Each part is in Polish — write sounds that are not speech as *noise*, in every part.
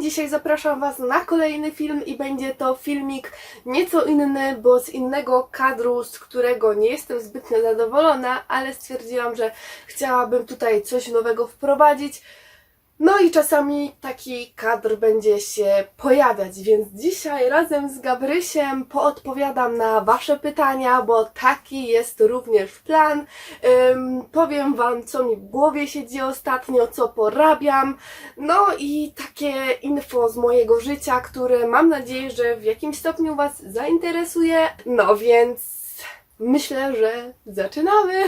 Dzisiaj zapraszam Was na kolejny film i będzie to filmik nieco inny, bo z innego kadru, z którego nie jestem zbytnio zadowolona, ale stwierdziłam, że chciałabym tutaj coś nowego wprowadzić. No i czasami taki kadr będzie się pojawiać, więc dzisiaj razem z Gabrysiem poodpowiadam na Wasze pytania, bo taki jest również plan. Powiem Wam, co mi w głowie siedzi ostatnio, co porabiam. No i takie info z mojego życia, które mam nadzieję, że w jakimś stopniu Was zainteresuje. No więc myślę, że zaczynamy.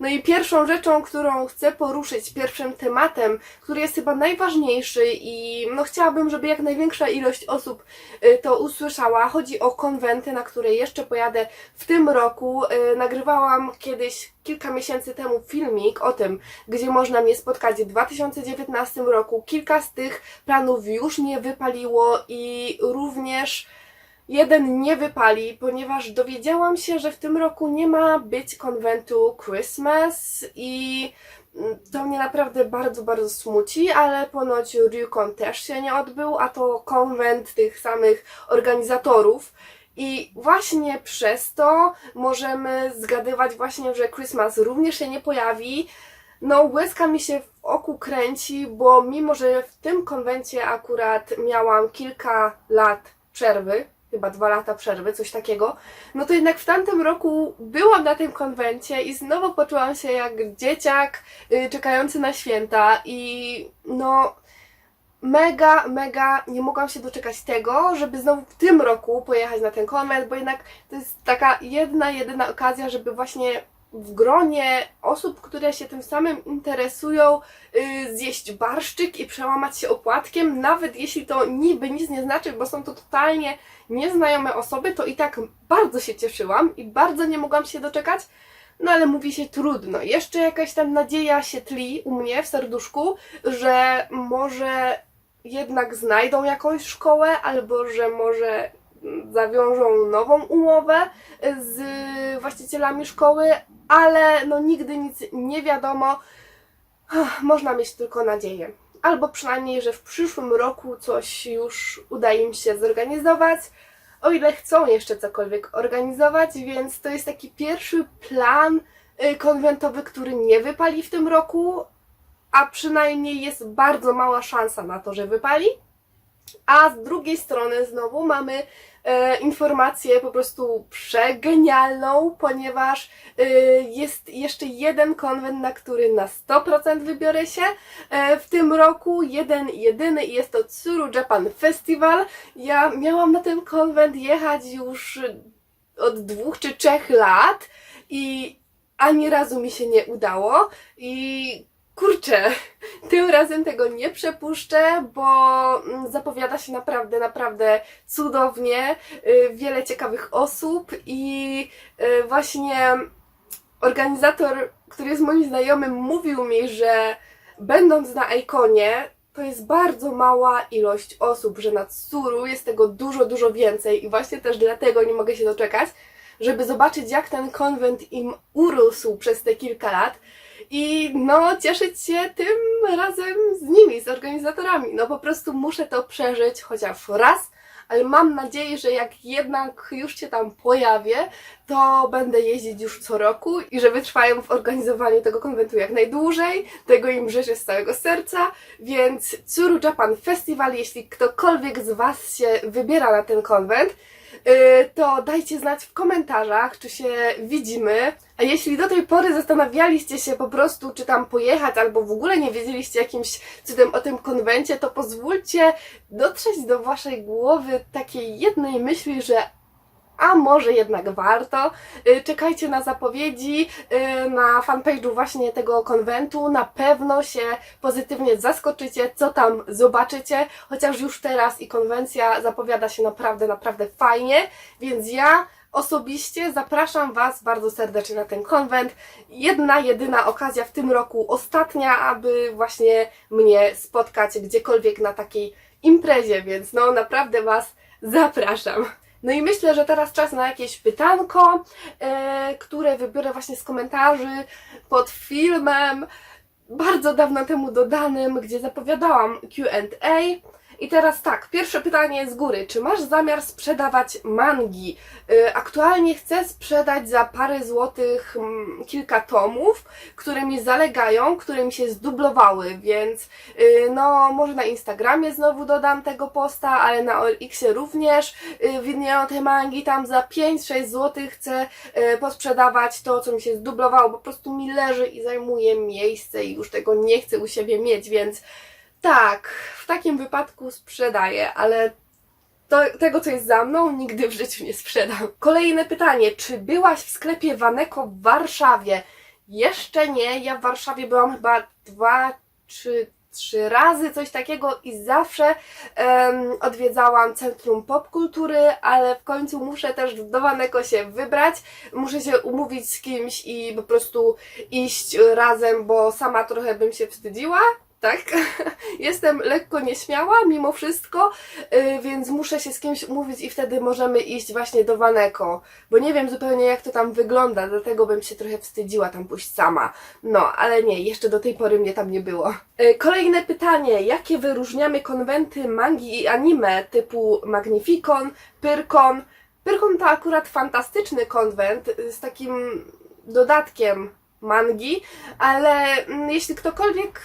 No i pierwszą rzeczą, którą chcę poruszyć, pierwszym tematem, który jest chyba najważniejszy i no chciałabym, żeby jak największa ilość osób y, to usłyszała. Chodzi o konwenty, na które jeszcze pojadę w tym roku. Y, Nagrywałam kiedyś kilka miesięcy temu filmik o tym, gdzie można mnie spotkać w 2019 roku. Kilka z tych planów już nie wypaliło i również jeden nie wypali, ponieważ dowiedziałam się, że w tym roku nie ma być konwentu Christmas i mm, to mnie naprawdę bardzo, bardzo smuci, ale ponoć RuCon też się nie odbył, a to konwent tych samych organizatorów. I właśnie przez to możemy zgadywać właśnie, że Christmas również się nie pojawi. No, łezka mi się w oku kręci, bo mimo, że w tym konwencie akurat miałam kilka lat przerwy, chyba dwa lata przerwy, coś takiego, no to jednak w tamtym roku byłam na tym konwencie i znowu poczułam się jak dzieciak y, czekający na święta i no mega, mega nie mogłam się doczekać tego, żeby znowu w tym roku pojechać na ten konwent, bo jednak to jest taka jedna, jedyna okazja, żeby właśnie w gronie osób, które się tym samym interesują, yy, zjeść barszczyk i przełamać się opłatkiem, nawet jeśli to niby nic nie znaczy, bo są to totalnie nieznajome osoby, to i tak bardzo się cieszyłam i bardzo nie mogłam się doczekać. No ale mówi się trudno. Jeszcze jakaś tam nadzieja się tli u mnie w serduszku, że może jednak znajdą jakąś szkołę, albo że może zawiążą nową umowę z właścicielami szkoły, ale no nigdy nic nie wiadomo. Można mieć tylko nadzieję. Albo przynajmniej, że w przyszłym roku coś już uda im się zorganizować, o ile chcą jeszcze cokolwiek organizować, więc to jest taki pierwszy plan y, konwentowy, który nie wypali w tym roku, a przynajmniej jest bardzo mała szansa na to, że wypali. A z drugiej strony znowu mamy e, informację po prostu przegenialną, ponieważ e, jest jeszcze jeden konwent, na który na 100% wybiorę się e, w tym roku. Jeden, jedyny i jest to Tsuru Japan Festival. Ja miałam na ten konwent jechać już od dwóch czy trzech lat i ani razu mi się nie udało i kurczę, tym razem tego nie przepuszczę, bo mm, zapowiada się naprawdę, naprawdę cudownie. Y, Wiele ciekawych osób i y, właśnie organizator, który jest moim znajomym, mówił mi, że będąc na Ikonie, to jest bardzo mała ilość osób, że na Tsuru jest tego dużo, dużo więcej i właśnie też dlatego nie mogę się doczekać, żeby zobaczyć jak ten konwent im urósł przez te kilka lat i no cieszyć się tym razem z nimi, z organizatorami. No po prostu muszę to przeżyć chociaż raz, ale mam nadzieję, że jak jednak już się tam pojawię, to będę jeździć już co roku i że wytrwają w organizowaniu tego konwentu jak najdłużej. Tego im życzę z całego serca, więc Tsuru Japan Festival, jeśli ktokolwiek z Was się wybiera na ten konwent, to dajcie znać w komentarzach, czy się widzimy. A jeśli do tej pory zastanawialiście się po prostu, czy tam pojechać, albo w ogóle nie wiedzieliście jakimś cudem o tym konwencie, to pozwólcie dotrzeć do waszej głowy takiej jednej myśli, że a może jednak warto. Y, Czekajcie na zapowiedzi y, na fanpage'u właśnie tego konwentu. Na pewno się pozytywnie zaskoczycie, co tam zobaczycie, chociaż już teraz i konwencja zapowiada się naprawdę, naprawdę fajnie, więc ja osobiście zapraszam Was bardzo serdecznie na ten konwent. Jedna, jedyna okazja w tym roku, ostatnia, aby właśnie mnie spotkać gdziekolwiek na takiej imprezie, więc no naprawdę Was zapraszam. No i myślę, że teraz czas na jakieś pytanko, e, które wybiorę właśnie z komentarzy pod filmem bardzo dawno temu dodanym, gdzie zapowiadałam Q&A I teraz tak, pierwsze pytanie z góry. Czy masz zamiar sprzedawać mangi? Y, Aktualnie chcę sprzedać za parę złotych mm, kilka tomów, które mi zalegają, które mi się zdublowały, więc y, no może na Instagramie znowu dodam tego posta, ale na OLX-ie również y, widnieją te mangi, tam za 5-6 złotych chcę posprzedawać to, co mi się zdublowało, po prostu mi leży i zajmuje miejsce i już tego nie chcę u siebie mieć, więc tak, w takim wypadku sprzedaję, ale to, tego, co jest za mną, nigdy w życiu nie sprzedam. Kolejne pytanie. Czy byłaś w sklepie Waneko w Warszawie? Jeszcze nie. Ja w Warszawie byłam chyba dwa czy trzy razy, coś takiego i zawsze em, odwiedzałam Centrum Popkultury, ale w końcu muszę też do Waneko się wybrać. Muszę się umówić z kimś i po prostu iść razem, bo sama trochę bym się wstydziła. Tak, *laughs* jestem lekko nieśmiała mimo wszystko, yy, więc muszę się z kimś umówić i wtedy możemy iść właśnie do Waneko, bo nie wiem zupełnie jak to tam wygląda, dlatego bym się trochę wstydziła tam pójść sama. No, ale nie, jeszcze do tej pory mnie tam nie było. Yy, kolejne pytanie, jakie wyróżniamy konwenty mangi i anime typu Magnificon, Pyrkon? Pyrkon to akurat fantastyczny konwent y, z takim dodatkiem mangi, ale mm, jeśli ktokolwiek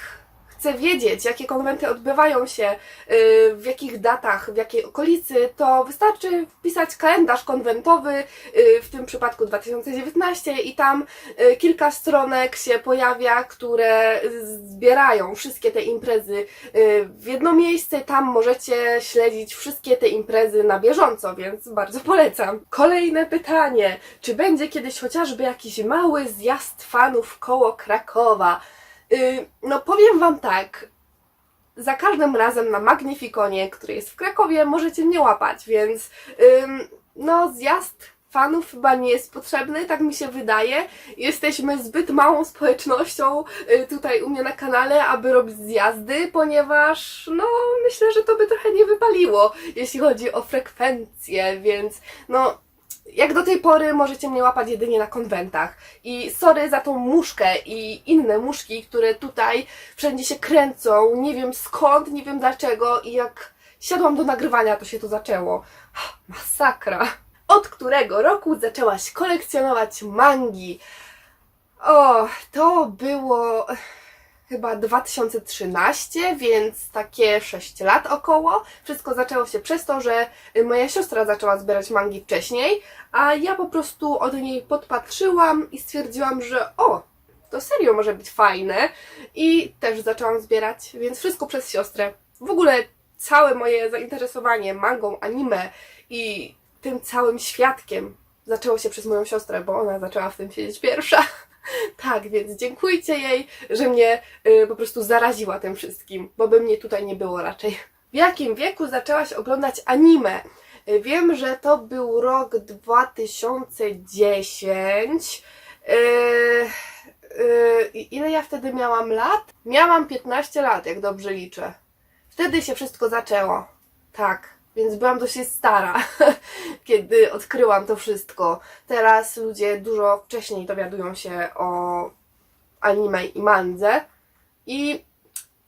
chce wiedzieć, jakie konwenty odbywają się, yy, w jakich datach, w jakiej okolicy, to wystarczy wpisać kalendarz konwentowy, yy, w tym przypadku 2019 i tam yy, kilka stronek się pojawia, które zbierają wszystkie te imprezy w jedno miejsce. Tam możecie śledzić wszystkie te imprezy na bieżąco, więc bardzo polecam. Kolejne pytanie. Czy będzie kiedyś chociażby jakiś mały zjazd fanów koło Krakowa? Yy, no powiem Wam tak, za każdym razem na Magnificonie, który jest w Krakowie, możecie mnie łapać, więc no zjazd fanów chyba nie jest potrzebny, tak mi się wydaje. Jesteśmy zbyt małą społecznością y, tutaj u mnie na kanale, aby robić zjazdy, ponieważ no myślę, że to by trochę nie wypaliło, jeśli chodzi o frekwencję, więc no jak do tej pory możecie mnie łapać jedynie na konwentach. I sorry za tą muszkę i inne muszki, które tutaj wszędzie się kręcą. Nie wiem skąd, nie wiem dlaczego i jak siadłam do nagrywania, to się to zaczęło. Masakra. Od którego roku zaczęłaś kolekcjonować mangi? O, to było chyba 2013, więc takie 6 lat około. Wszystko zaczęło się przez to, że moja siostra zaczęła zbierać mangi wcześniej, a ja po prostu od niej podpatrzyłam i stwierdziłam, że o, to serio może być fajne i też zaczęłam zbierać, więc wszystko przez siostrę. W ogóle całe moje zainteresowanie mangą, anime i tym całym świadkiem zaczęło się przez moją siostrę, bo ona zaczęła w tym siedzieć pierwsza. Tak, więc dziękujcie jej, że mnie y, po prostu zaraziła tym wszystkim, bo by mnie tutaj nie było raczej. W jakim wieku zaczęłaś oglądać anime? Y, Wiem, że to był rok 2010. Yy, yy, ile ja wtedy miałam lat? Miałam 15 lat, jak dobrze liczę. Wtedy się wszystko zaczęło. Tak, więc byłam dosyć stara, *laughs* kiedy odkryłam to wszystko. Teraz ludzie dużo wcześniej dowiadują się o anime i mandze. I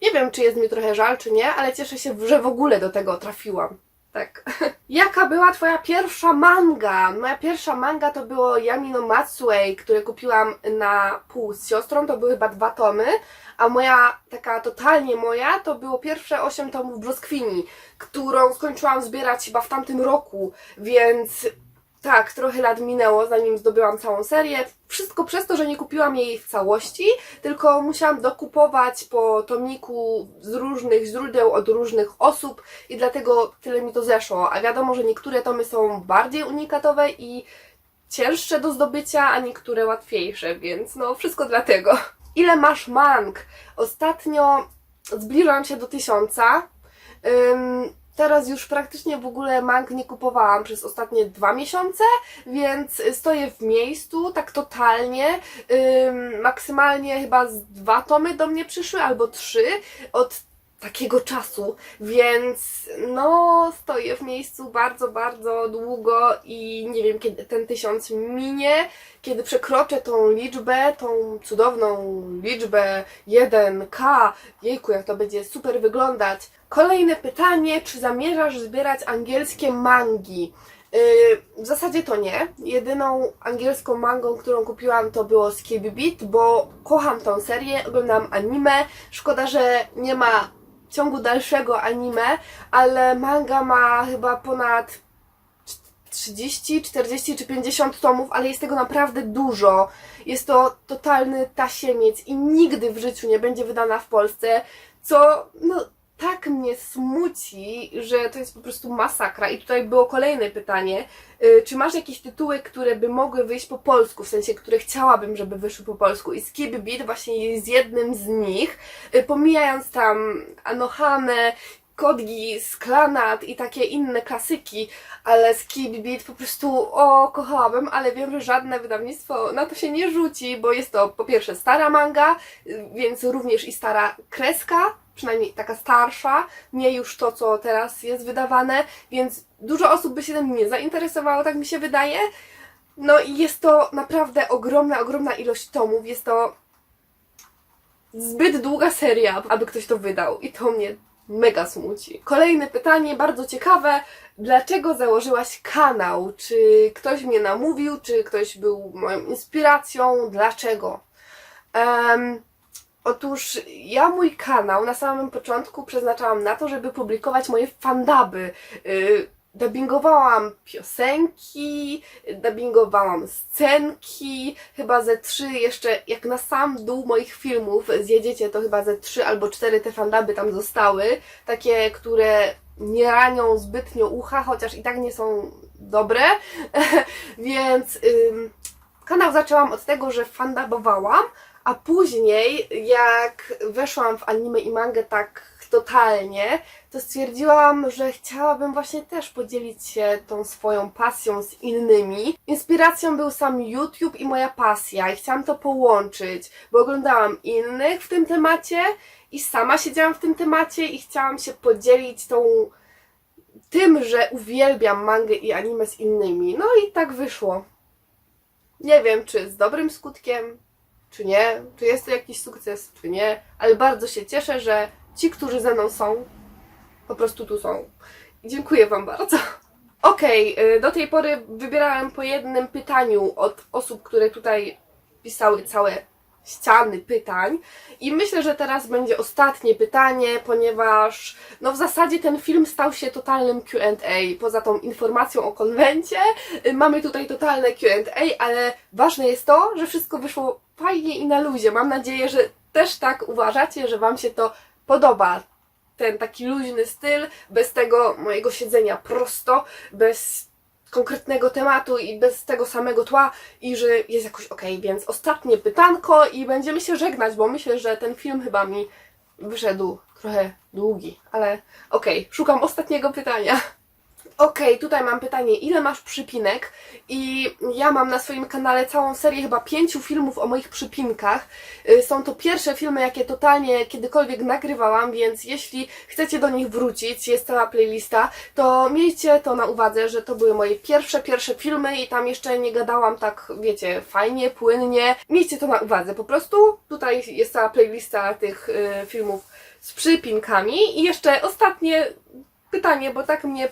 nie wiem, czy jest mi trochę żal, czy nie, ale cieszę się, że w ogóle do tego trafiłam. Tak. *laughs* Jaka była Twoja pierwsza manga? Moja pierwsza manga to było Yamino Matsue, które kupiłam na pół z siostrą, to były chyba dwa tomy, a moja, taka totalnie moja, to było pierwsze 8 tomów Brzoskwini, którą skończyłam zbierać chyba w tamtym roku, więc tak, trochę lat minęło, zanim zdobyłam całą serię. Wszystko przez to, że nie kupiłam jej w całości, tylko musiałam dokupować po tomiku z różnych źródeł, od różnych osób i dlatego tyle mi to zeszło. A wiadomo, że niektóre tomy są bardziej unikatowe i cięższe do zdobycia, a niektóre łatwiejsze, więc no wszystko dlatego. Ile masz mang? Ostatnio zbliżam się do tysiąca. Teraz już praktycznie w ogóle mang nie kupowałam przez ostatnie dwa miesiące, więc stoję w miejscu tak totalnie. Ym, maksymalnie chyba z dwa tomy do mnie przyszły, albo trzy. Od takiego czasu, więc no stoję w miejscu bardzo, bardzo długo i nie wiem kiedy ten tysiąc minie, kiedy przekroczę tą liczbę, tą cudowną liczbę 1K, jejku jak to będzie super wyglądać. Kolejne pytanie, czy zamierzasz zbierać angielskie mangi? Yy, w zasadzie to nie. Jedyną angielską mangą, którą kupiłam to było Skip Beat, bo kocham tą serię, oglądam anime. Szkoda, że nie ma ciągu dalszego anime, ale manga ma chyba ponad 30, 40 czy 50 tomów, ale jest tego naprawdę dużo. Jest to totalny tasiemiec i nigdy w życiu nie będzie wydana w Polsce, co no tak mnie smuci, że to jest po prostu masakra. I tutaj było kolejne pytanie. Y, Czy masz jakieś tytuły, które by mogły wyjść po polsku, w sensie, które chciałabym, żeby wyszły po polsku? I Skip Beat właśnie jest jednym z nich. Y, Pomijając tam Anohane, Kodgi, Sklanat i takie inne klasyki, ale Skip Beat po prostu o, kochałabym, ale wiem, że żadne wydawnictwo na to się nie rzuci, bo jest to po pierwsze stara manga, y, więc również i stara kreska, przynajmniej taka starsza, nie już to, co teraz jest wydawane, więc dużo osób by się tym nie zainteresowało, tak mi się wydaje. No i jest to naprawdę ogromna, ogromna ilość tomów, jest to zbyt długa seria, aby ktoś to wydał i to mnie mega smuci. Kolejne pytanie, bardzo ciekawe. Dlaczego założyłaś kanał? Czy ktoś mnie namówił? Czy ktoś był moją inspiracją? Dlaczego? Em, otóż ja mój kanał na samym początku przeznaczałam na to, żeby publikować moje fandaby. Yy, dubbingowałam piosenki, dubbingowałam scenki, chyba ze trzy jeszcze, jak na sam dół moich filmów zjedziecie, to chyba ze trzy albo cztery te fandaby tam zostały, takie, które nie ranią zbytnio ucha, chociaż i tak nie są dobre, *laughs* więc kanał zaczęłam od tego, że fandabowałam, a później jak weszłam w anime i mangę tak totalnie, to stwierdziłam, że chciałabym właśnie też podzielić się tą swoją pasją z innymi. Inspiracją był sam YouTube i moja pasja i chciałam to połączyć, bo oglądałam innych w tym temacie i sama siedziałam w tym temacie i chciałam się podzielić tą tym, że uwielbiam mangę i anime z innymi. No i tak wyszło. Nie wiem, czy z dobrym skutkiem, czy nie, czy jest to jakiś sukces, czy nie, ale bardzo się cieszę, że ci, którzy ze mną są, po prostu tu są. Dziękuję Wam bardzo. Okej, y, do tej pory wybierałem po jednym pytaniu od osób, które tutaj pisały całe ściany pytań. I myślę, że teraz będzie ostatnie pytanie, ponieważ no w zasadzie ten film stał się totalnym Q&A. Poza tą informacją o konwencie, y, mamy tutaj totalne Q&A, ale ważne jest to, że wszystko wyszło fajnie i na luzie. Mam nadzieję, że też tak uważacie, że Wam się to podoba. Ten taki luźny styl, bez tego mojego siedzenia prosto, bez konkretnego tematu i bez tego samego tła i że jest jakoś okej, więc ostatnie pytanko i będziemy się żegnać, bo myślę, że ten film chyba mi wyszedł trochę długi, ale okej, szukam ostatniego pytania. Okej, tutaj mam pytanie, ile masz przypinek? I ja mam na swoim kanale całą serię chyba pięciu filmów o moich przypinkach. Y, Są to pierwsze filmy, jakie totalnie kiedykolwiek nagrywałam, więc jeśli chcecie do nich wrócić, jest cała playlista, to miejcie to na uwadze, że to były moje pierwsze, pierwsze filmy i tam jeszcze nie gadałam tak, wiecie, fajnie, płynnie. Miejcie to na uwadze, po prostu tutaj jest cała playlista tych y, filmów z przypinkami. I jeszcze ostatnie pytanie, bo tak mnie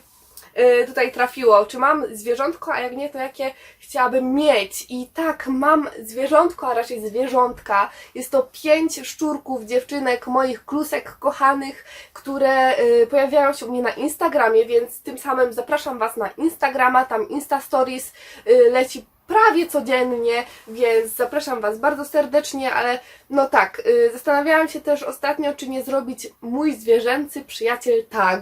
tutaj trafiło, czy mam zwierzątko, a jak nie, to jakie chciałabym mieć. I tak, mam zwierzątko, a raczej zwierzątka. Jest to pięć szczurków, dziewczynek, moich klusek kochanych, które y, pojawiają się u mnie na Instagramie, więc tym samym zapraszam Was na Instagrama, tam Insta Stories y, leci prawie codziennie, więc zapraszam Was bardzo serdecznie, ale no tak, y, zastanawiałam się też ostatnio, czy nie zrobić mój zwierzęcy przyjaciel tag.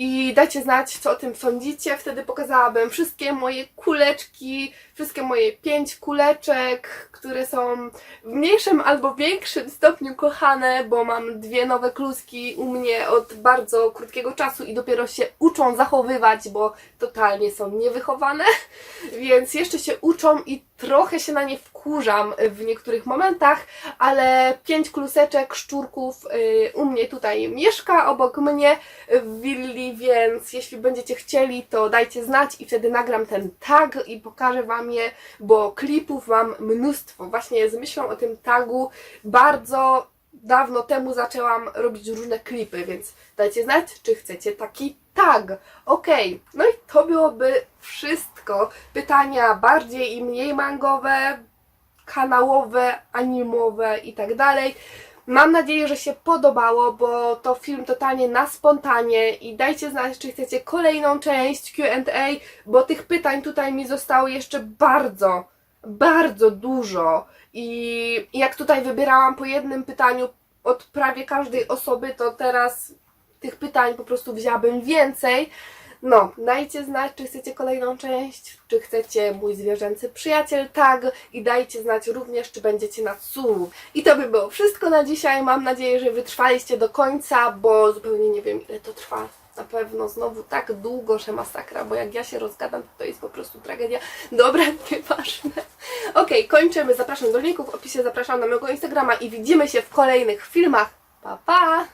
I dajcie znać, co o tym sądzicie. Wtedy pokazałabym wszystkie moje kuleczki, wszystkie moje pięć kuleczek, które są w mniejszym albo większym stopniu kochane, bo mam dwie nowe kluski u mnie od bardzo krótkiego czasu i dopiero się uczą zachowywać, bo totalnie są niewychowane. *laughs* Więc jeszcze się uczą i trochę się na nie wkurzam w niektórych momentach, ale pięć kluseczek, szczurków y, u mnie tutaj mieszka obok mnie w willi, więc jeśli będziecie chcieli, to dajcie znać i wtedy nagram ten tag i pokażę Wam je, bo klipów mam mnóstwo. Właśnie z myślą o tym tagu bardzo dawno temu zaczęłam robić różne klipy, więc dajcie znać, czy chcecie taki tag. Okej, no i to byłoby wszystko. Pytania bardziej i mniej mangowe, kanałowe, animowe i tak dalej. Mam nadzieję, że się podobało, bo to film totalnie na spontanie i dajcie znać, czy chcecie kolejną część Q&A, bo tych pytań tutaj mi zostało jeszcze bardzo, bardzo dużo i jak tutaj wybierałam po jednym pytaniu od prawie każdej osoby, to teraz tych pytań po prostu wzięłabym więcej. No, dajcie znać, czy chcecie kolejną część, czy chcecie mój zwierzęcy przyjaciel tag i dajcie znać również, czy będziecie na Tsuru. I to by było wszystko na dzisiaj. Mam nadzieję, że wytrwaliście do końca, bo zupełnie nie wiem, ile to trwa. Na pewno znowu tak długo, że masakra, bo jak ja się rozgadam, to, jest po prostu tragedia. Dobra, *laughs* nieważne. Okej, kończymy. Zapraszam do linków w opisie, zapraszam na mojego Instagrama i widzimy się w kolejnych filmach. Pa, pa!